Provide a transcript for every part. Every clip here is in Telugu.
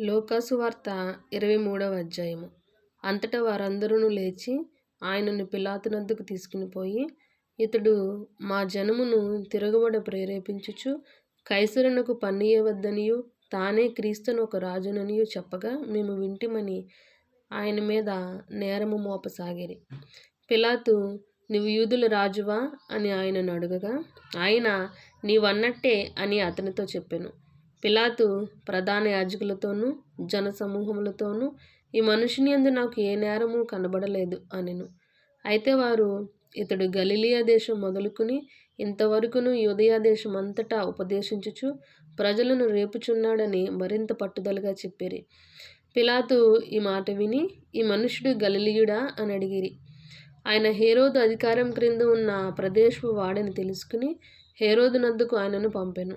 లోకాసు వార్త ఇరవై మూడవ అధ్యాయము. అంతటా వారందరూ లేచి ఆయనను పిలాతునద్దుకు తీసుకుని పోయి ఇతడు మా జనమును తిరగబడ ప్రేరేపించుచు కైసరునకు పన్నియవద్దనియు తానే క్రీస్తును ఒక రాజుననియు చెప్పగా మేము వింటిమని ఆయన మీద నేరము మోపసాగిరి. పిలాతు నువ్వు యూదుల రాజువా? అని ఆయనను అడుగగా ఆయన నీవన్నట్టే అని అతనితో చెప్పాను. పిలాతు ప్రధాన యాజకులతోనూ జనసమూహములతోనూ ఈ మనుషుని యందు నాకు ఏ నేరము కనబడలేదు అనెను. అయితే వారు ఇతడు గలిలియా దేశం మొదలుకుని ఇంతవరకును యుదయా దేశం అంతటా ఉపదేశించుచు ప్రజలను రేపుచున్నాడని మరింత పట్టుదలగా చెప్పిరి. పిలాతు ఈ మాట విని ఈ మనుషుడు గలిలియుడా అని అడిగిరి. ఆయన హేరోదు అధికారం క్రింద ఉన్న ప్రదేశపు వాడని తెలుసుకుని హేరోదు నద్దుకు ఆయనను పంపెను.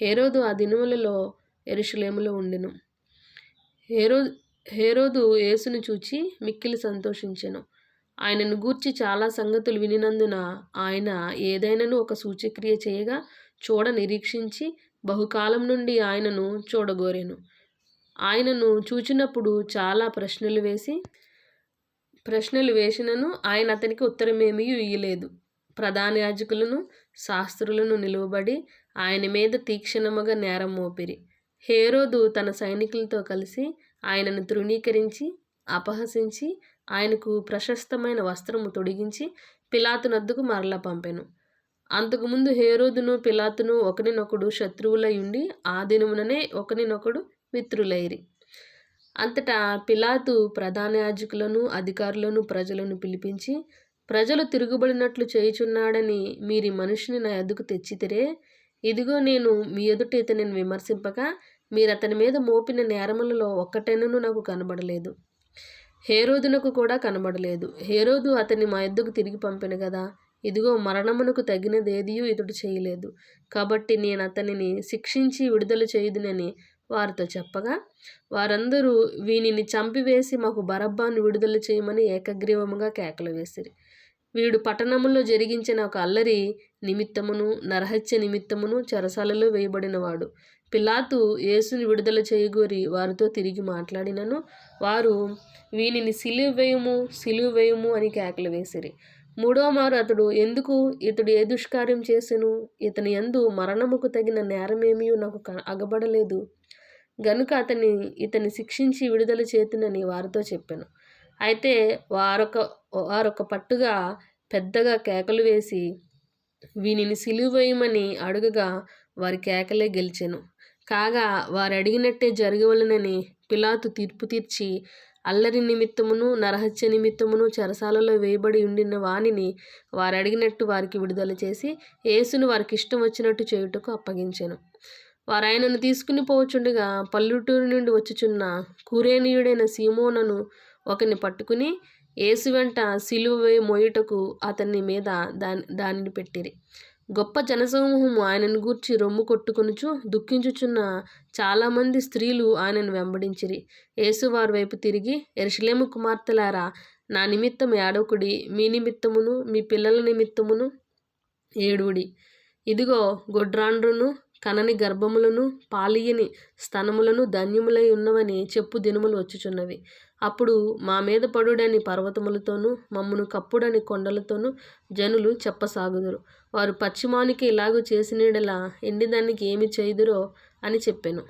హేరోదు ఆ దినములలో ఎరుషులేములో ఉండెను. హేరో హేరోదు యేసును చూచి మిక్కిలి సంతోషించెను. ఆయనను గూర్చి చాలా సంగతులు వినినందున ఆయన ఏదైనాను ఒక సూచక్రియ చేయగా చూడ నిరీక్షించి బహుకాలం నుండి ఆయనను చూడగోరెను. ఆయనను చూచినప్పుడు చాలా ప్రశ్నలు వేసి ప్రశ్నలు వేసినను ఆయన అతనికి ఉత్తరమేమీ ఇయ్యలేదు. ప్రధాన యాజకులను శాస్త్రులను నిలువబడి ఆయన మీద తీక్షణముగా నేరం మోపిరి. హేరోదు తన సైనికులతో కలిసి ఆయనను తృణీకరించి అపహసించి ఆయనకు ప్రశస్తమైన వస్త్రము తొడిగించి పిలాతునద్దుకు మరలా పంపెను. అంతకుముందు హేరోదును పిలాతును ఒకరినొకడు శత్రువులై ఉండి ఆ దినముననే ఒకరినొకడు మిత్రులైరి. అంతటా పిలాతు ప్రధాన యాజకులను అధికారులను ప్రజలను పిలిపించి ప్రజలు తిరుగుబడినట్లు చేయుచున్నాడని మీరి మనుషుని నా ఎద్దుకు తెచ్చితిరే ఇదిగో నేను మీ ఎదుట ఇతనిని విమర్శింపగా మీరు అతని మీద మోపిన నేరములలో ఒక్కటెనను నాకు కనబడలేదు. హేరోదునకు కూడా కనబడలేదు. హేరోదు అతన్ని మా ఎద్దుకు తిరిగి పంపిన కదా ఇదిగో మరణమునకు తగినదేదియూ ఇతడు చేయలేదు. కాబట్టి నేను అతనిని శిక్షించి విడుదల చేయుదునని వారితో చెప్పగా వారందరూ వీనిని చంపివేసి మాకు బరబ్బాను విడుదల చేయమని ఏకగ్రీవముగా కేకలు వేసిరి. వీడు పట్టణములో జరిగించిన ఒక అల్లరి నిమిత్తమును నరహత్య నిమిత్తమును చెరసాలలో వేయబడినవాడు. పిలాతు యేసుని విడుదల చేయగోరి వారితో తిరిగి మాట్లాడినను. వారు వీనిని సిలువ వేయము సిలువ వేయము అని కేకలు వేసిరి. మూడో మారు అతడు ఎందుకు? ఇతడు ఏ దుష్కార్యం చేసెను? ఇతని ఎందు మరణముకు తగిన నేరమేమీ నాకు అగబడలేదు. గనుక అతని ఇతని శిక్షించి విడుదల చేతునని వారితో చెప్పాను. అయితే వారొక వారొక పట్టుగా పెద్దగా కేకలు వేసి వీనిని సిలువేయమని అడుగగా వారి కేకలే గెలిచెను. కాగా వారు అడిగినట్టే జరగవలనని పిలాతు తీర్పు తీర్చి అల్లరి నిమిత్తమును నరహత్య నిమిత్తమును చెరసాలలో వేయబడి ఉండిన వానిని వారు అడిగినట్టు వారికి విడుదల చేసి యేసును వారికి ఇష్టం వచ్చినట్టు చేయుటకు అప్పగించాను. వారు ఆయనను తీసుకుని పోవచ్చుండగా పల్లెటూరు నుండి వచ్చుచున్న కురేనీయుడైన సీమోనను ఒకరిని పట్టుకుని యేసు వెంట సిలువ మోయుటకు అతని మీద దాని దానిని పెట్టిరి. గొప్ప జనసమూహము ఆయనను గూర్చి రొమ్ము కొట్టుకొనుచు దుఃఖించుచున్న చాలామంది స్త్రీలు ఆయనను వెంబడించిరి. యేసువారి వైపు తిరిగి ఎరుషలేము కుమార్తెలారా నా నిమిత్తం ఏడవకుడి మీ నిమిత్తమును మీ పిల్లల నిమిత్తమును ఏడుడి ఇదిగో గొడ్రాండ్రును కనని గర్భములను పాలియని స్తనములను ధన్యములై ఉన్నవని చెప్పు దినములు వచ్చుచున్నవి. అప్పుడు మా మీద పడుడని పర్వతములతోనూ మమ్మను కప్పుడని కొండలతోనూ జనులు చెప్పసాగుదురు. వారు పశ్చిమానికి ఇలాగూ చేసినడలా ఎండిదానికి ఏమి చేయుదురో అని చెప్పాను.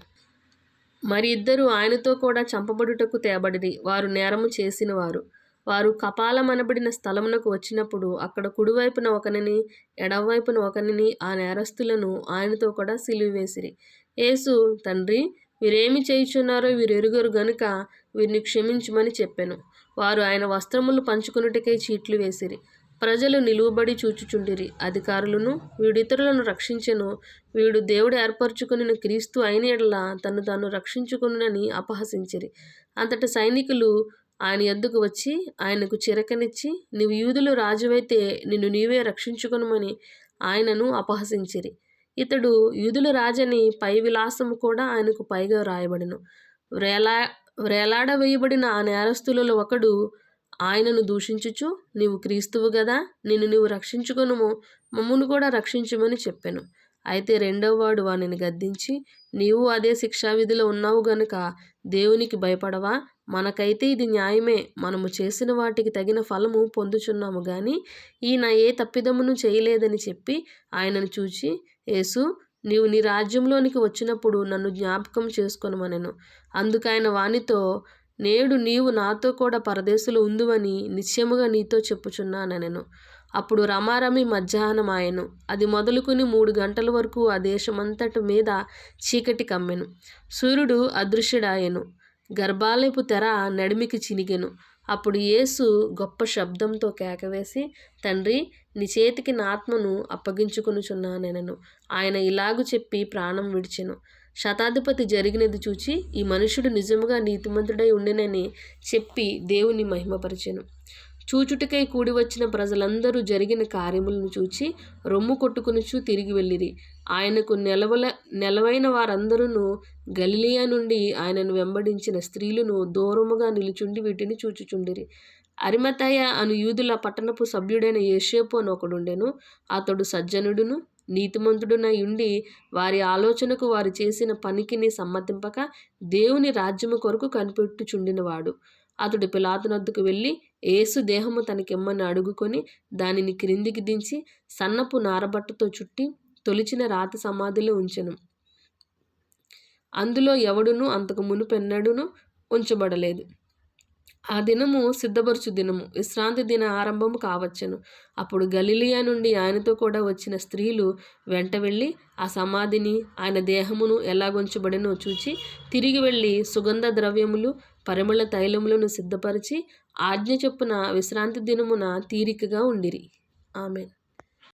మరి ఇద్దరు ఆయనతో కూడా చంపబడుటకు తేబడిరి. వారు నేరము చేసిన వారు వారు కపాలమనబడిన స్థలమునకు వచ్చినప్పుడు అక్కడ కుడివైపున ఒకనిని ఎడవైపున ఒకనిని ఆ నేరస్తులను ఆయనతో కూడా సిలువ వేసిరి యేసు తండ్రి వీరేమి చేయుచున్నారో వీరెరుగరు గనుక వీరిని క్షమించమని చెప్పాను. వారు ఆయన వస్త్రములు పంచుకున్నటికై చీట్లు వేసిరి. ప్రజలు నిలువబడి చూచుచుండిరి. అధికారులను వీడితరులను రక్షించెను. వీడు దేవుడు ఏర్పరచుకుని క్రీస్తు అయిన ఎడల తను తాను రక్షించుకునని అపహసించిరి. అంతట సైనికులు ఆయన ఎద్దుకు వచ్చి ఆయనకు చిరకనిచ్చి నీవు యూదులు రాజువైతే నిన్ను నీవే రక్షించుకునమని ఆయనను అపహసించిరి. ఇతడు యూదుల రాజని పై విలాసము కూడా ఆయనకు పైగా వ్రాయబడిను. వ్రేలా వ్రేలాడవేయబడిన ఆ నేరస్తులలో ఒకడు ఆయనను దూషించుచు నీవు క్రీస్తువు గదా నిన్ను నీవు రక్షించుకొనుము మమ్మును కూడా రక్షించమని చెప్పాను. అయితే రెండవ వాడు వానిని గద్దించి నీవు అదే శిక్షావిధిలో ఉన్నావు గనుక దేవునికి భయపడవా? మనకైతే ఇది న్యాయమే. మనము చేసిన వాటికి తగిన ఫలము పొందుచున్నాము గాని ఈయన ఏ తప్పిదమును చేయలేదని చెప్పి ఆయనను చూచి యేసు నీవు నీ రాజ్యంలోనికి వచ్చినప్పుడు నన్ను జ్ఞాపకం చేసుకొనమనెను. అందుకైన వానితో నేడు నీవు నాతో కూడా పరదేశులు ఉందువని నిశ్చయముగా నీతో చెప్పుచున్నానెను అప్పుడు రమారమి మధ్యాహ్నం ఆయను. అది మొదలుకుని మూడు గంటల వరకు ఆ దేశమంతటి మీద చీకటి కమ్మెను. సూర్యుడు అదృశ్యుడాయెను. గర్భాలయపు తెర నడిమికి చినిగెను. అప్పుడు యేసు గొప్ప శబ్దంతో కేకవేసి తండ్రి నీ చేతికి నా ఆత్మను అప్పగించుకొనుచున్నానెనను. ఆయన ఇలాగు చెప్పి ప్రాణం విడిచెను. శతాధిపతి జరిగినది చూచి ఈ మనుషుడు నిజముగా నీతిమంతుడై ఉండినని చెప్పి దేవుని మహిమపరిచెను. చూచుటకై కూడి వచ్చిన ప్రజలందరూ జరిగిన కార్యములను చూచి రొమ్ము కొట్టుకునుచు తిరిగి వెళ్ళిరి. ఆయనకు నెలవల నిలవైన వారందరూ గలిలియా నుండి ఆయనను వెంబడించిన స్త్రీలను దూరముగా నిలుచుండి వీటిని చూచుచుండిరి. అరిమతయ అను యూదుల పట్టణపు సభ్యుడైన యేషేపు అని ఒకడుండెను. అతడు సజ్జనుడును నీతిమంతుడునై ఉండి వారి ఆలోచనకు వారు చేసిన పనికిని సమ్మతింపక దేవుని రాజ్యము కొరకు కనిపెట్టుచుండినవాడు. అతడు పిలాతునద్దుకు వెళ్ళి ఏసు దేహము తనకిమ్మని అడుగుకొని దానిని క్రిందికి దించి సన్నపు నారబట్టతో చుట్టి తొలిచిన రాతి సమాధిలో ఉంచెను. అందులో ఎవడునూ అంతకు మునుపెన్నడును ఉంచబడలేదు. ఆ దినము సిద్ధపరచు దినము. విశ్రాంతి దిన ఆరంభము కావచ్చును. అప్పుడు గలిలియా నుండి ఆయనతో కూడా వచ్చిన స్త్రీలు వెంట వెళ్ళి ఆ సమాధిని ఆయన దేహమును ఎలాగొంచబడినో చూచి తిరిగి వెళ్ళి సుగంధ ద్రవ్యములు పరిమళ తైలములను సిద్ధపరిచి ఆజ్ఞ చొప్పున విశ్రాంతి దినమున తీరికగా ఉండిరి. ఆమె